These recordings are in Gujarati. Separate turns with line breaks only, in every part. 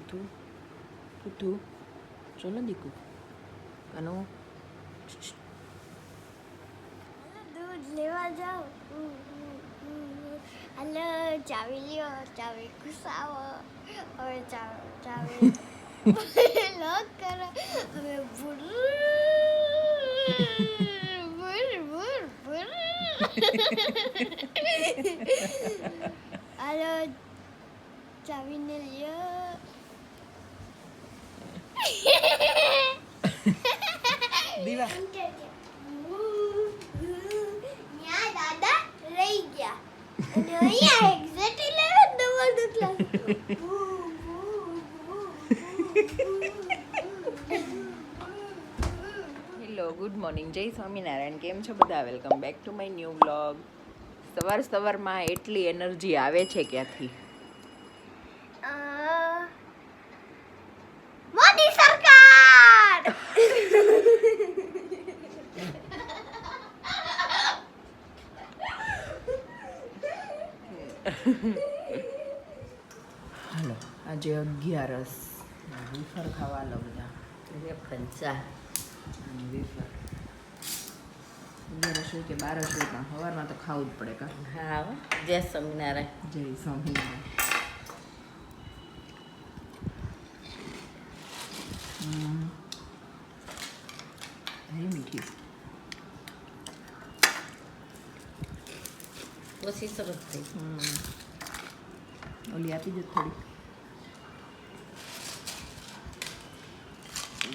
પૃથુ પૃથુ ચલો દીકુ કનો
દૂધ લેવા જાઓ હલો ચાવી લ્યો ચાવી ઘુસાવો હવે ચાવી ચાવી લોક કરો હવે બુર બુર બુર હલો ચાવીને લ્યો
દીવા
દાદા રહી ગયા અહીંયા exact eleven class
hello good morning જય સ્વામિનારાયણ કેમ છો બધા? Welcome back to my new blog સવાર સવારમાં એટલી એનર્જી આવે છે ક્યાંથી
મોદી સરકાર
હાલો આજે અગિયારસ વેફર ખાવા લો બધા.
વેફર.
અગિયારસ હોય કે બારસ હોય પણ સવારમાં તો ખાવું જ પડે કા?
હા. જય સ્વામિનારાયણ.
જય સ્વામિનારાયણ. હમ. મીઠી.
ઓછી સરસ થઈ.
ઓલી આપી દે થોડી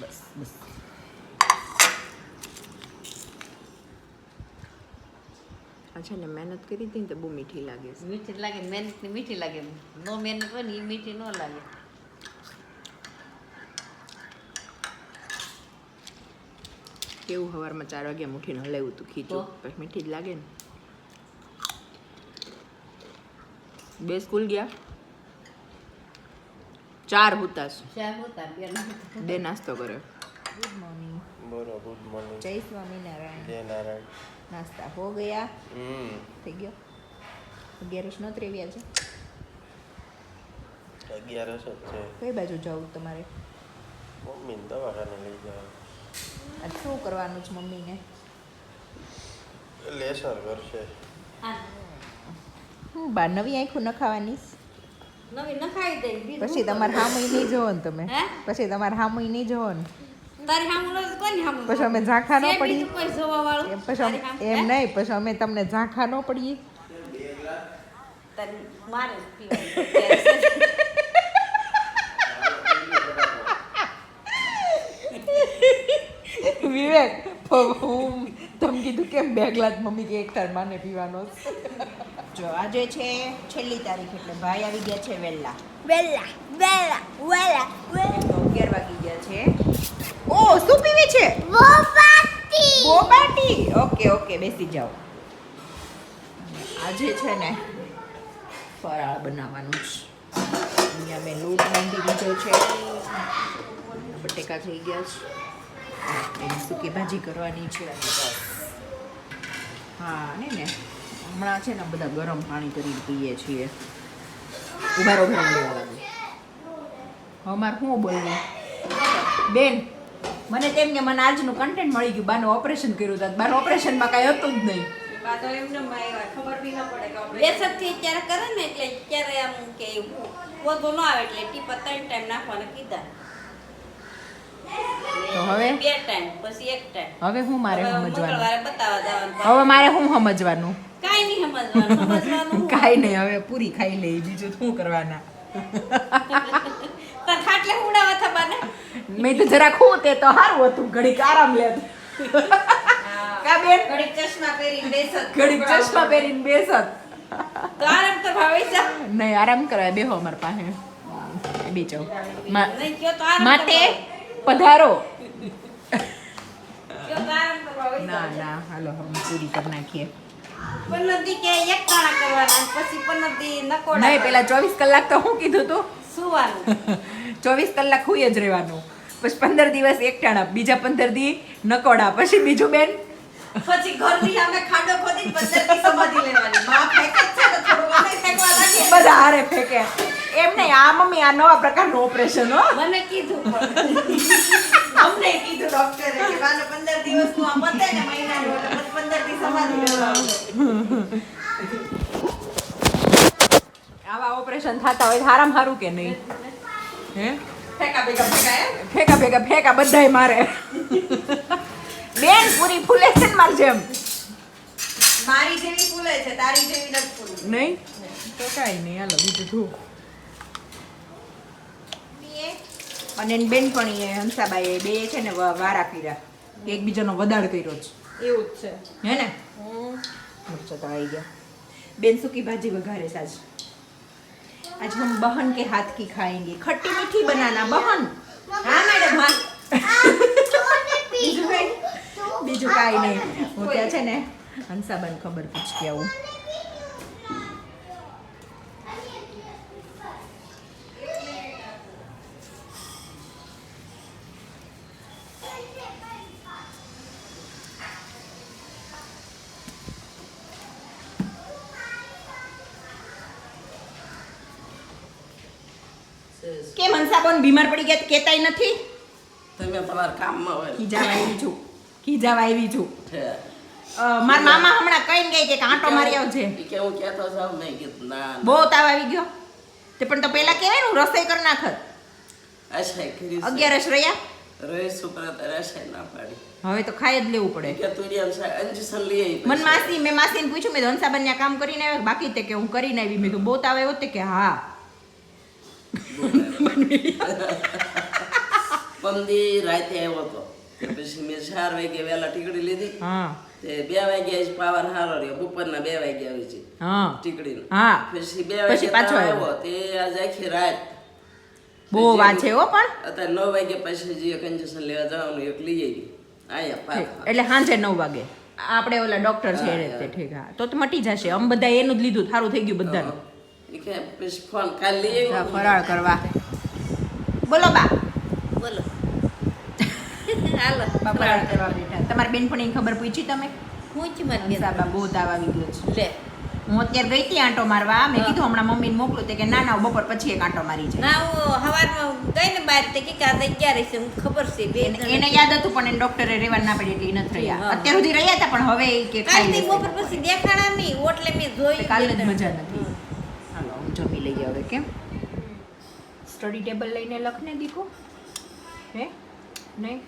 બસ બસ આ છે ને મહેનત કરી હતી ને તો બહુ મીઠી લાગે છે.
મીઠી લાગે મહેનતની મીઠી લાગે. નો મહેનત હોય ને એ મીઠી ન લાગે.
કેવું સવારમાં ચાર વાગ્યા મુઠીને હલાવ્યું હતું ખીચું.
તો?
પછી મીઠી જ લાગે ને. બે સ્કૂલ ગયા? ચાર હુતાસ
ચાર હુતા બે
નાસ્તો કર્યો. ગુડ મોર્નિંગ
બોલો ગુડ મોર્નિંગ
જય સ્વામિનારાયણ
જય નારાયણ.
નાસ્તા હો ગયા?
હમ.
થઈ ગયો? અગિયારસ નો ત્રેવ્યા છે?
અગિયારસ જ છે.
કઈ બાજુ જવું તમારે?
મમ્મીને દવાખાને લઈ જાય
શું કરવાનું છે મમ્મીને?
લેસર કરશે.
હું. બા નવી આંખું નખાવાની?
નવી નખાઈ દે
પછી તમારે
હા
હામુય નહીં જોવો ને તમે. પછી તમારે હામુય નહીં જોવો ને.
તારી હામું ન કોની હામું
પછી અમે ઝાંખા ન
કોઈ જોવા વાળું
પછી એમ નહીં પછી અમે તમને ઝાંખા ન પડીએ.
મારે
વિવેક હું તમે કીધું કેમ બે ગ્લાસ મમ્મી કે એક તાર માને પીવાનો જો આજે છે છેલ્લી તારીખ એટલે ભાઈ આવી ગયા છે વહેલા
બેલા વેલા વેલા
તો અગિયાર વાગી ગયા છે. ઓ શું પીવે છે?
બોબાટી
બોબાટી ઓકે ઓકે બેસી જાઓ. આજે છે ને ફરાળ બનાવવાનું છે. અહીંયા મેં લોટ બાંધી લીધો છે. બટેકા થઈ ગયા છે. એની સૂકી ભાજી કરવાની છે. હા ને ને હમણાં છે ને બધા ગરમ પાણી કરીને પીએ છીએ. ઉભારો ગરમ લેવા લાગે. અમારે શું બોલવું? બેન મને તેમ કે મને આજનું કન્ટેન્ટ મળી ગયું. બાનું ઓપરેશન કર્યું હતું. બાનું ઓપરેશનમાં કાંઈ હતું જ નહીં.
આ તો એમને માર્યા, ખબર બી ન પડે કે આપણે- બેસકથી ત્યારે કરે ને એટલે ત્યારે આમ કે વધુ ન આવે એટલે ટીપા ત્રણ ટાઈમ નાખવાના કીધા.
તો હવે?
બે ટાઈમ પછી એક ટાઈમ
હવે હું મારે સમજવાનું? હવે મારે હું સમજવાનું?
કાઈ નહીં સમજવાનું.
કાઈ નહીં હવે પૂરી ખાઈ લઈ બીજું શું કરવાના?
ખાટલે ઉડાવા
મેં તો જરાક હું તે તો સારું હતું. ઘડીક આરામ લે કા બેન?
ઘડીક ચશ્મા પહેરીને બેસત.
ઘડીક ચશ્મા પહેરીને બેસત.
તો આરામ તો ભાવે છે.
નહીં આરામ કરવા બેહો અમાર પાસે. બીજો. માટે પધારો. ના ના હાલો હમ પૂરી કરી નાખીએ.
પનદી કે એક તાણા કરવાના પછી પનદી નકોડા
નહીં પેલા ચોવીસ કલાક તો હું કીધું તું.
સુવાનું.
ચોવીસ કલાક હુઈ જ રહેવાનું. પછી પંદર દિવસ એકટાણા બીજા પંદર દી નકોડા. પછી બીજું બેન?
પછી ઘરની સામે ખાડો ખોદી પંદર દી સમાધિ લેવાની. માં ફેંકે છે તો થોડું મને ફેંકવા લાગે
બધા હારે ફેંકે. એમ નહીં આ મમ્મી આ નવા પ્રકારનું ઓપરેશન હો.
મને કીધું
અમને કીધું ડોક્ટરે કે બાને 15 દિવસનું આ પતે ને મહિનાનું એટલે પછી 15 દી સમાધિ લેવાનું. આવા ઓપરેશન થતા હોય હારામ હારું કે નહીં? હે?
ફેંકા ભેગા ફેંકા?
ફેંકા ભેગા ફેંકા બધાય મારે. બેન પૂરી ફૂલે છે ને મારી જેમ?
મારી જેવી ફૂલે છે તારી જેવી નથી ફૂલે
નહીં? તો કાંઈ નહીં હાલો બીજું શું અને બેનપણીએ હંસાબાઈએ બે છે ને વારા કર્યા. એકબીજાનો વધાર કર્યો છે
એવું જ છે.
હે ને? મરચા તો આવી ગયા. બેન સૂકી ભાજી વઘારે સાજ आज हम बहन के हाथ की खाएंगे खट्टी मीठी बनाना बहन
હા મેડમ હા
બીજું કઈ બીજું કાંઈ નહીં હું ત્યાં છે ને હંસાબાને ખબર પૂછતી આવું કેમ હંસાબોન બીમાર પડી ગયા કેતાય નથી?
તમે તમારા કામમાં હોય.
ખીજાવા આવી છું. ખીજાવા આવી છું. મારા મામા હમણાં કઈ ગઈ કે આંટો મારી આવજે.
કે હું કહેતો છું મેં કીધું ના.
બહુ તાવ આવી ગયો. તે પણ તો પહેલા કહેવાય ને હું રસોઈ કરી નાખત.
અચ્છા કરી.
અગિયારસ રહ્યા?
રહીશ ઉપર અત્યારે આશાય ના પાડી.
હવે તો ખાઈ જ લેવું પડે.
કે તું અંજસન લઈ આવી
મન માસી મેં માસીને પૂછ્યું મેં ધનસાબન ત્યાં કામ કરીને આવ્યા? બાકી તે કે હું કરીને આવી. મેં તો બહુ તાવ આવ્યો? તે કે હા.
પંદી રાતે આવ્યો હતો પછી મેં ચાર વાગે વહેલા ટીકડી લીધી. તે બે વાગ્યા જ પાવર હારો રહ્યો. બપોરના બે વાગ્યા આવી છે
ટીકડી
પછી બે વાગે
પાછો આવ્યો.
તે આજે આખી રાત.
બહુ વાંચે હો પણ.
અત્યારે નવ વાગે પછી જે કંજેશન લેવા જવાનું એક લઈ આવી. આયા
એટલે સાંજે નવ વાગે. આપણે ઓલા ડોક્ટર છે ઠીક. હા. તો મટી જશે. આમ બધા એનું જ લીધું. સારું થઈ ગયું બધાનું.
ફોન કાલ
ફરાળ કરવા. બોલો બા.
બોલો. હાલો
ફરાળ કરવા બેઠા. તમારી બેનપણીની ખબર પૂછી તમે?
જ મને.
સાબા બહુ તાવ આવી ગયો છે.
લે.
હું અત્યારે ગઈ હતી આંટો મારવા. મેં કીધું હમણાં મમ્મીને મોકલું તે કે ના ના બપોર પછી એક આંટો મારી છે
ના હું ગઈ ને બાર તે કે કાં છે હું ખબર છે બે
એને- યાદ હતું પણ એને ડોક્ટરે રેવા ના પડી એટલે નથી રહ્યા. અત્યાર સુધી રહ્યા હતા પણ હવે કે લેશે.
બપોર પછી દેખાણા નહીં. ઓટલે મેં જોઈ
કાલે મજા નથી. જમી લઈએ હવે કેમ? સ્ટડી ટેબલ લઈને લખને દીકુ. હે? નહીં?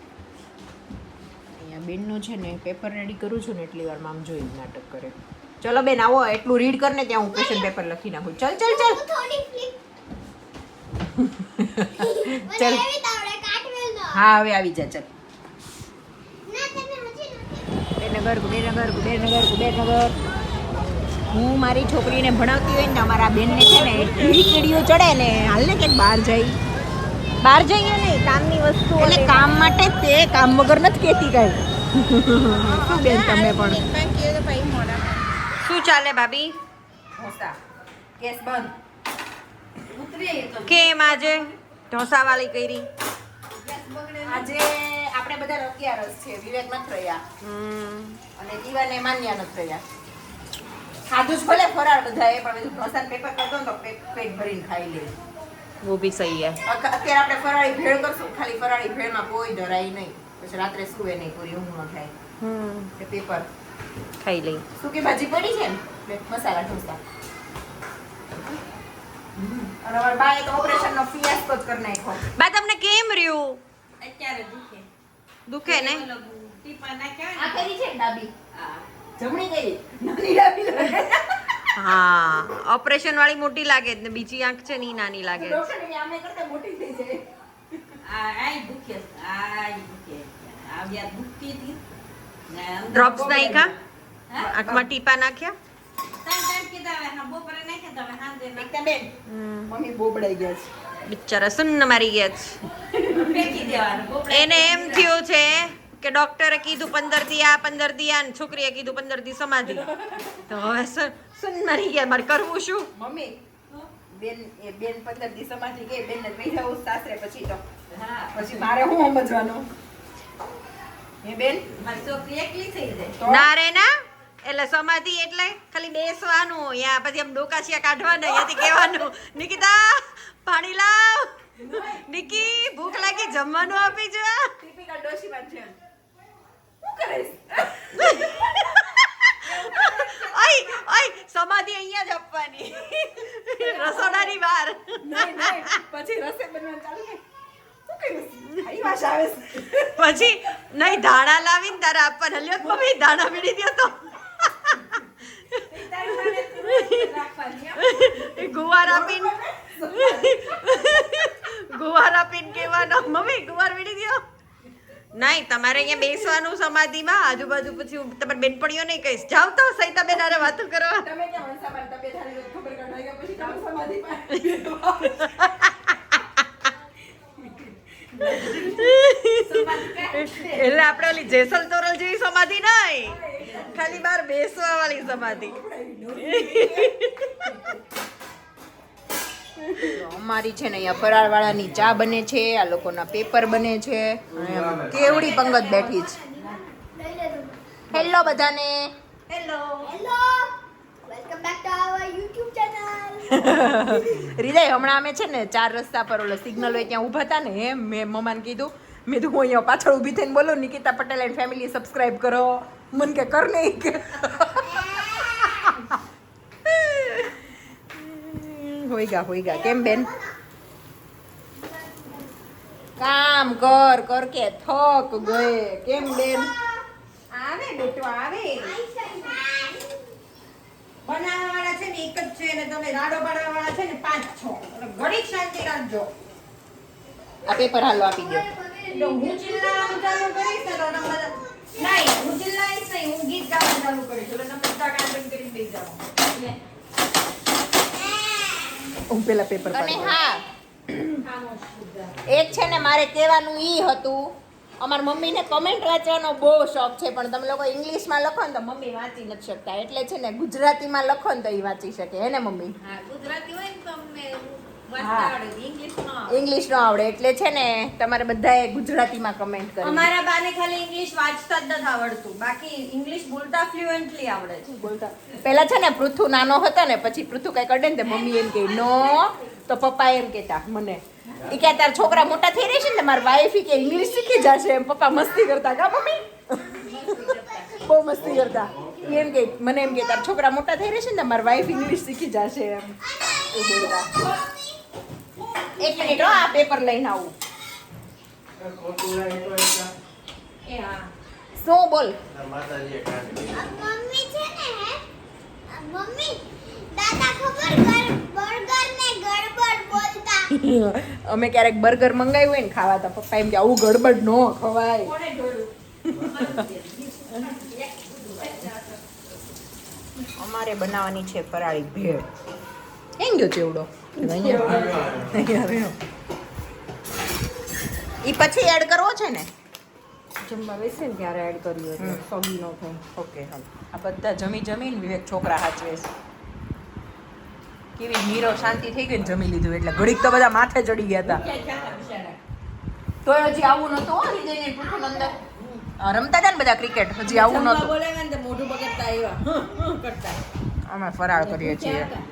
અહીંયા બેનનું છે ને પેપર રેડી કરું છું ને એટલી વારમાં આમ જોઈ નાટક કરે. ચલો બેન આવો એટલું રીડ કરને ત્યાં હું ક્વેશ્ચન પેપર લખી નાખું. ચલ ચલ ચલ. ચાલ. હા હવે આવી જા ચલ. બેનગર બેનગર બેનગર બેનગર હું મારી છોકરીને ભણાવતી હોય ને અમારા બેનને છે ને એટલી કીડીઓ ચડે ને હાલને કંઈક બહાર જઈ. બહાર જઈએ ને કામની વસ્તુ એટલે કામ માટે તે કામ વગર નથી કહેતી કાંઈ. શું બેન તમે પણ?
શું ચાલે ભાભી?
કેસ બંધ.
ઉતરી
કેમ આજે? ઢોસાવાળી કરી. આજે આપણે બધા અગિયારસ છે. વિવેક નથી રહ્યા. અને દીવાને માન્યા નથી રહ્યા. ખાધું જ ભલે ફરાળ બધાએ પણ બધું ઢોસાનું પેપર કરતો ને તો પેટ પેટ ભરીને ખાઈ લે
वो भी सही है
અક- અત્યારે આપણે ફરાળી ભેળ કરશું ખાલી ફરાળી ભેળમાં કોઈ ડરાય નહીં પછી રાત્રે સુવે નહીં પૂરી ઊંઘ ન થાય કે પેપર
ખાઈ લઈ
સૂકી ભાજી પડી છે ને બે મસાલા ઢોસા અને અમારા બાએ તો ઓપરેશનનો ફિયાસ્કો જ કરી નાખ્યો
બા તમને કેમ રહ્યું
અત્યારે દુખે
દુખે ને
ટીપા નાખ્યા
આ
હોય
કરી છે ને ડાબી
ને હા.
જમણી કરી નાની ડાબી લાગે.
હા ઓપરેશન વાળી મોટી લાગે ને બીજી આંખ છે ને નાની લાગે છે.
ડોક્ટર એની આમે કરતા મોટી થઈ જાય.
આ આય દુખે આય દુખે આવ્યા દુખતી હતી. ડ્રોપ્સ
નાખ્યા? આંખમાં ટીપા નાખ્યા? બિચારા સુન્ન મારી ગયા છે. એને એમ થયું છે કે ડોક્ટરે કીધું પંદર દી આ પંદર દી આ છોકરીએ કીધું પંદર દી સમાધિ. તો હવે સુન- મારી ગયા મારે કરવું શું?
મમ્મી બેન એ બેન પંદર દી સમાધિ ગઈ બેન ને લઈ જાઉં સાસરે પછી તો.
હા
પછી મારે શું સમજવાનું? એ બેન?
મારી છોકરી એકલી થઈ જાય.
ના રે ના એટલે સમાધિ એટલે ખાલી બેસવાનું યા પછી આમ ડોકાશિયા કાઢવાના અહીંયાથી કહેવાનું નિકિતા પાણી લાવ. નિકી ભૂખ લાગી જમવાનું આપી જો.
ટીપિકલ ડોશી
વાત છે. સમાધિ અહીંયા જ આપવાની. રસોડાની બહાર.
પછી રસે બનવાનું ચાલુ
પછી નહીં ધાણા લાવીને તારે આપવાના. લ્યો મમ્મી ધાણા વીડી દ્યો તો. ગુવાર આપીને ગુવાર આપીને કહેવાનો. મમ્મી ગુવાર વીડી દ્યો નહીં તમારે અહીંયા બેસવાનું સમાધિમાં આજુબાજુ પછી હું તમારે બેનપણીઓ નહીં કહીશ જાવ તો સહિતા બેન આરે વાતો કરવા
તમે
એટલે આપણે ઓલી જેસલ તોરલ જેવી સમાધિ નહીં. ખાલી બાર બેસવા વાળી સમાધિ.
અમારી છે ને અહીંયા ફરાળવાળાની ચા બને છે આ લોકોના પેપર બને છે. કેવડી પંગત બેઠી છે. હેલો બધાને.
Hello
hello welcome back to our YouTube channel
Hriday હમણાં અમે છે ને ચાર રસ્તા પર ઓલો સિગ્નલ હોય ત્યાં ઊભા હતા ને એમ મેં મમાન કીધું મેં તો હું અહીંયા પાછળ ઊભી થઈને બોલો Nikita Patel and family subscribe કરો. મને કે કર નહીં. કે હોય ગા હોય ગા કેમ બેન? કામ કર કર કે થક ગયે. કેમ બેન?
આવે બેટો આવે. બનાવવાવાળા છે ને એક જ છે ને તમે રાડો પાડવાવાળા છે ને પાંચ છો. ઘડી શાંતિ રાખજો.
આ પેપર હાલો આપી દો
હું ચિલ્લાવાનું ચાલુ કરીશ ને તો નહીં હું ચિલ્લાઈશ નહીં હું ગીત ગાવાનું ચાલુ કરીશ. એટલે તમે બંધ કરીને બેસી જાઓ.
હું પેલા પેપર
અને હા.
એક છે ને મારે કહેવાનું ઈ હતું. અમાર મમ્મીને કમેન્ટ વાંચવાનો બહુ શોખ છે પણ તમે લોકો ઇંગ્લિશમાં લખો ને તો મમ્મી વાંચી નથી શકતા. એટલે છે ને ગુજરાતીમાં લખો ને તો એ વાંચી શકે. હે ને મમ્મી?
હા ગુજરાતી હોય ને તો ઇંગ્લિશ નો
આવડે એટલે છે ને તમારે બધાએ ગુજરાતીમાં કમેન્ટ કરી
અમારા બાને ખાલી ઇંગ્લિશ વાંચતા જ નથી આવડતું. બાકી ઇંગ્લિશ બોલતા ફ્લુએન્ટલી આવડે છે.
બોલતા. પહેલા છે ને પૃથુ નાનો હતો ને પછી પૃથુ કઈ કરે ને મમ્મી એમ કે નો. તો પપ્પા એમ કેતા મને. એ કે તાર છોકરા મોટા થઈ રહેશે ને મારી વાઈફ કે ઇંગ્લિશ શીખી જશે. એમ પપ્પા મસ્તી કરતા કા મમ્મી? બહુ મસ્તી કરતા. એમ કે મને એમ કે તાર છોકરા મોટા થઈ રહેશે ને મારી વાઈફ ઇંગ્લિશ શીખી જશે. એમ. એ બોલતા. હો આ પેપર લઈને આવું. શું બોલ?
મમ્મી છે ને મમ્મી દાદા ખબર બર્ગર ને ગડબડ બોલતા.
અમે ક્યારેક બર્ગર મંગાવ્યું હોય ને ખાવા તો પપ્પા એમ કે આવું ગડબડ નો ખવાય. અમારે બનાવવાની છે ફરાળી ભેળ. એમ ગયો ચેવડો? એ પછી એડ કરવો છે ને
જમવા બેસે ને ત્યારે એડ કર્યું એટલે સોગી નો થાય
ઓકે હાલ આ બધા જમી જમીને વિવેક છોકરા હાચવે છે કેવી નીરો શાંતિ થઈ ગઈ ને જમી લીધું એટલે ઘડીક તો બધા માથે ચડી ગયા હતા તોય હજી આવું નહોતું હો હૃદયને પૂછું અંદર રમતા હતા ને બધા ક્રિકેટ હજી આવું
નહોતું
નતું
બોલાવ્યા ને મોઢું પકડતા આવ્યા હં, હં કરતા
અમે ફરાળ કરીએ છીએ
ક્યાં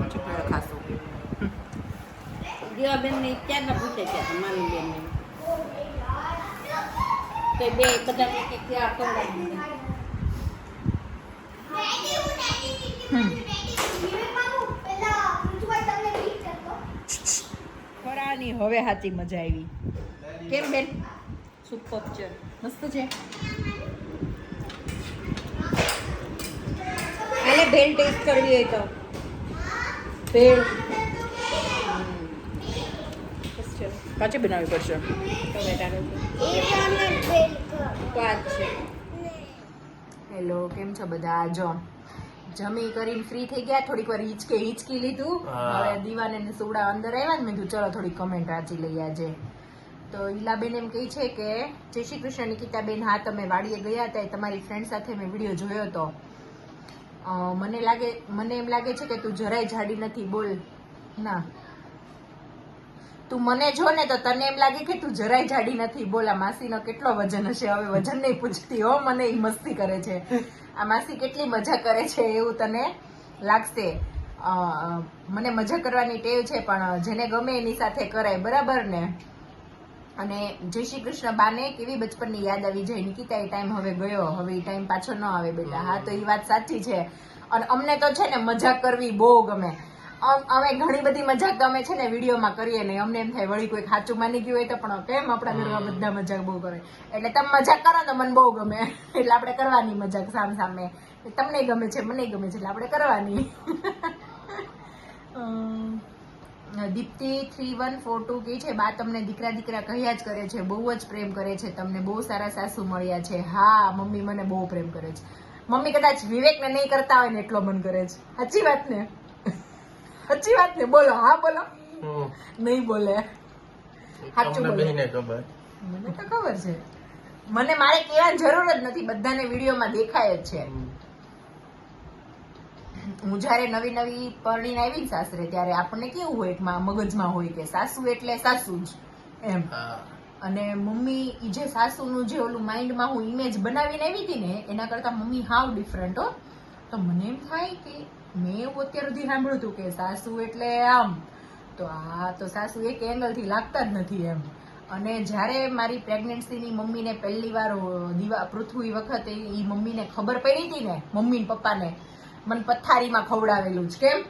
પછી ભેળ ખાશું
હતા? દીવાબેન ને ક્યારના પૂછે છે મારી બેન ને તો એ બે બધા કે કે ક્યાં ખવડાવી મને.
રેડી હું રેડી રેડી વિવેક બાબુ પેલા પૃથ્વીભાઈ તમને રીડ કરતો
ફરાળની હવે સાચી મજા આવી. કેમ બેન?
સુપર છે?
મસ્ત છે.
એટલે ભેલ ટેસ્ટ કરવી હોય તો.
ભેળ. કાચી બનાવવી પડશે. હેલો કેમ છો બધા? જો જમી કરીને ફ્રી થઈ ગયા થોડીક વાર હિચકે હિચકી લીધું. હવે દીવાને ને સુવડા અંદર આવ્યા ને મેં કીધું ચલો થોડી કમેન્ટ વાંચી લઈએ આજે. તો ઈલાબેન એમ કહે છે કે જય શ્રી કૃષ્ણ નિકિતાબેન. હા તમે વાડીએ ગયા હતા એ તમારી ફ્રેન્ડ સાથે મેં વીડિયો જોયો હતો. મને લાગે મને એમ લાગે છે કે તું જરાય જાડી નથી બોલ. ના. તું મને જો ને તો તને એમ લાગે કે તું જરાય જાડી નથી. બોલા માસીનો કેટલો વજન હશે? હવે વજન નહીં પૂછતી હો, મને એ મસ્તી કરે છે. આ માસી કેટલી મજા કરે છે એવું તને લાગશે. મને મજા કરવાની ટેવ છે, પણ જેને ગમે એની સાથે કરાય, બરાબર ને? અને જય શ્રી કૃષ્ણ, બાને કેવી બચપનની યાદ આવી જાય? નિકિતા, એ ટાઈમ હવે ગયો. હવે એ ટાઈમ પાછો ન આવે બેટા. હા, તો એ વાત સાચી છે. અને અમને તો છે ને મજા કરવી બહુ ગમે. અમ- ઘણી બધી મજાક તો અમે છે ને વિડીયોમાં કરીએ નહીં અમને એમ થાય વળી કોઈ ખાચું માની ગયું હોય તો પણ કેમ આપણા ઘરમાં બધા મજાક બહુ કરે? એટલે તમે મજાક કરો ને મને બહુ ગમે. એટલે આપણે કરવાની મજાક સામ સામે તમને ગમે છે મને ગમે છે એટલે આપણે કરવાની. Deepti three one four two કે છે બા તમને દીકરા દીકરા કહ્યા જ કરે છે બહુ જ પ્રેમ કરે છે તમને બહુ સારા સાસુ મળ્યા છે. હા મમ્મી મને બહુ પ્રેમ કરે છે. મમ્મી કદાચ વિવેકને નહીં કરતા હોય ને એટલો મન કરે છે. સાચી વાત ને? સાચી વાત ને? બોલો હા બોલો. નહીં બોલે. સાચું બોલે. મને તો ખબર છે. મને મારે કહેવાની જરૂર જ નથી. બધાને વિડીયોમાં દેખાય જ છે. હું જ્યારે નવી નવી પરણીને આવી ને સાસરે ત્યારે આપણને કેવું હોય કે મગજમાં હોય કે સાસુ એટલે સાસુ જ. એમ. અને મમ્મી ઈ જે સાસુનું જે ઓલું માઇન્ડમાં હું ઇમેજ બનાવીને આવી હતી ને એના કરતા મમ્મી હાવ ડિફરન્ટ હો. તો મને એમ થાય કે મેં એવું અત્યાર સુધી સાંભળ્યું હતું કે સાસુ એટલે આમ. તો આ તો સાસુ એક એંગલથી લાગતા જ નથી એમ. અને જ્યારે મારી પ્રેગ્નન્સીની મમ્મીને પહેલી વાર દીવા, પૃથ્વી વખતે એ મમ્મીને ખબર પડી હતી ને, મમ્મી પપ્પાને, મને પથારીમાં ખવડાવેલું જ. કેમ?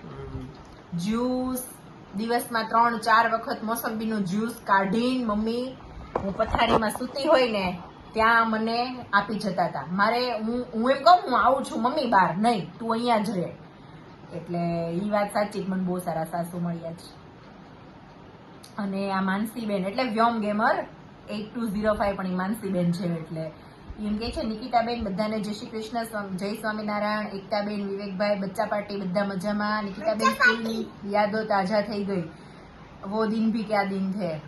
જ્યુસ, દિવસમાં ત્રણ, ચાર વખત મોસંબીનું જ્યુસ કાઢીને મમ્મી, હું પથારીમાં સૂતી હોય ને, ત્યાં મને આપી જતા હતા. મારે, હું હું એમ કહું, હું આવું છું મમ્મી બહાર, નહીં, તું અહીંયા જ રહે. એટલે એ વાત સાચી જ મને બહુ સારા સાસુ મળ્યા છે. અને આ માનસીબેન એટલે Vyom gamer eight two zero five પણ એ માનસીબેન છે એટલે. એમ કે છે નિકિતાબેન બધાને જય શ્રી કૃષ્ણ જય સ્વામિનારાયણ એકતાબેન વિવેકભાઈ બચ્ચા પાર્ટી બધા મજામાં. નિકિતાબેન સ્કૂલની યાદો તાજા થઈ ગઈ. વો દિન ભી ક્યા દિન થે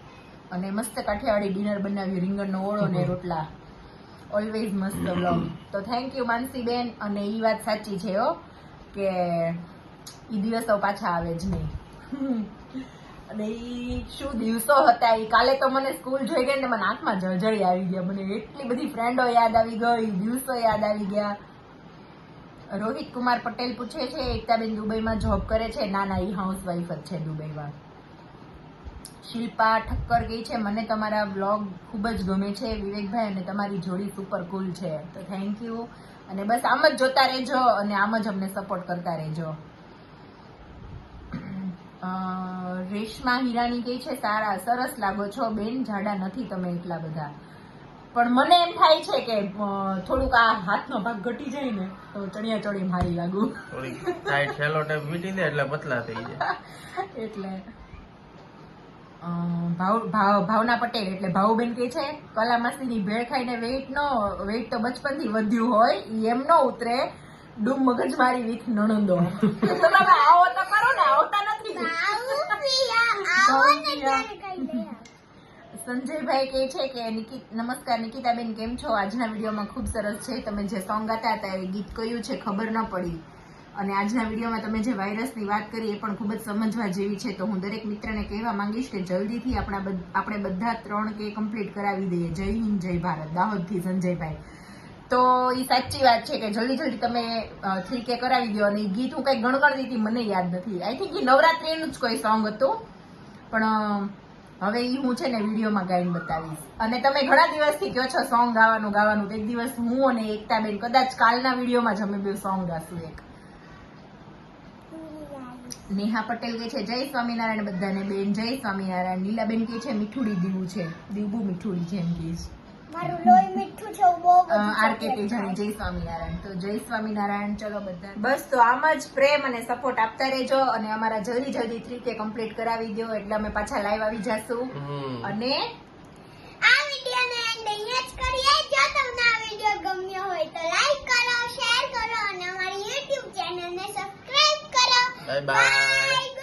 અને મસ્ત કાઠિયાવાડી ડિનર બનાવ્યું રીંગણનો ઓળો ને રોટલા. ઓલવેઝ મસ્ત બ્લોગ તો થેન્ક યુ માનસીબેન અને એ વાત સાચી છે હો. કે એ દિવસો પાછા આવે જ નહીં. અને એ શું દિવસો હતા? એ કાલે તો મને સ્કૂલ જોઈ ગઈ ને મને આંખમાં જળજળી આવી ગયા. મને એટલી બધી ફ્રેન્ડો યાદ આવી ગઈ, દિવસો યાદ આવી ગયા. રોહિત કુમાર પટેલ પૂછે છે, એકતાબેન દુબઈમાં જોબ કરે છે ના ના ઈ હાઉસવાઈફ જ છે દુબઈમાં. શિલ્પા ઠક્કર ગઈ છે, મને તમારા બ્લોગ ખૂબ જ ગમે છે, વિવેકભાઈ અને તમારી જોડી સુપર કુલ છે. તો થેન્ક યુ અને બસ આમ જ જોતા રહેજો અને આમ જ અમને સપોર્ટ કરતા રહેજો. રેશમા હીરાની કહે છે સારા સરસ લાગો છો. બેન જાડા નથી તમે એટલા બધા. પણ મને એમ થાય છે કે થોડુંક આ હાથનો ભાગ ઘટી જાય ને તો ચણિયા ચોળી મારી લાગુ.
છેલ્લો દે એટલે પતલા થઈ જાય.
એટલે અ, ભાવ ભાવ ભાવના પટેલ એટલે ભાવુબેન કે છે કલા માસીની ભેળ ખાઈને વેઇટ નો વેઇટ તો બચપનથી વધ્યું હોય એમ નો ઉતરે. ડૂમ મગજ મારી વિથ નણંદો. તમે આવો તો કરો ને આવતા નથી. સંજયભાઈ કહે છે કે નિકિત નમસ્કાર નિકિતાબેન કેમ છો? આજના વિડીયોમાં ખૂબ સરસ છે. તમે જે સોંગ ગાતા હતા એ ગીત કયું છે ખબર ન પડી. અને આજના વિડીયોમાં તમે જે વાયરસની વાત કરી એ પણ ખૂબ જ સમજવા જેવી છે, તો હું દરેક મિત્રને કહેવા માંગીશ કે જલ્દીથી આપણા આપણે બધા ત્રણ કે કમ્પ્લીટ કરાવી દઈએ. જય હિન્દ, જય ભારત. દાહોદથી સંજયભાઈ. તો એ સાચી વાત છે કે જલ્દી જલ્દી તમે થ્રી કે કરાવી દો અને ગીત હું કંઈક ગણગણતી હતી મને યાદ નથી. આઈ થિંક એ નવરાત્રિનું જ કોઈ સોંગ હતું. પણ હવે એ હું છે ને વિડીયોમાં ગાઈને બતાવીશ. અને તમે ઘણા દિવસથી કહો છો સોંગ ગાવાનું ગાવાનું. એક દિવસ હું અને એકતાબેન કદાચ કાલના વિડીયોમાં જ અમે બે સોંગ ગાશું એક. નેહા પટેલ કે છે જય સ્વામિનારાયણ બધાને બેન જય સ્વામિનારાયણ. નીલાબેન કે છે મીઠુડી દીવું છે. દીવું મીઠુડી છે એમ કે છે.
મારું લોહી મીઠું છે બહુ
આર કે તેજાણી જય સ્વામિનારાયણ. તો જય સ્વામિનારાયણ ચલો બધા. બસ તો આમ જ પ્રેમ અને સપોર્ટ આપતા રહેજો અને અમારા જલ્દી જલ્દી થ્રી કે કમ્પ્લીટ કરાવી દો એટલે અમે પાછા લાઈવ આવી જશું. અને
આ વિડીયોને એન્ડ અહીંયા જ કરીએ. જો તમને આ વીડિયો ગમ્યો હોય તો લાઈક કરો શેર કરો અને અમારી YouTube ચેનલને સબસ્ક્રાઇબ
拜拜。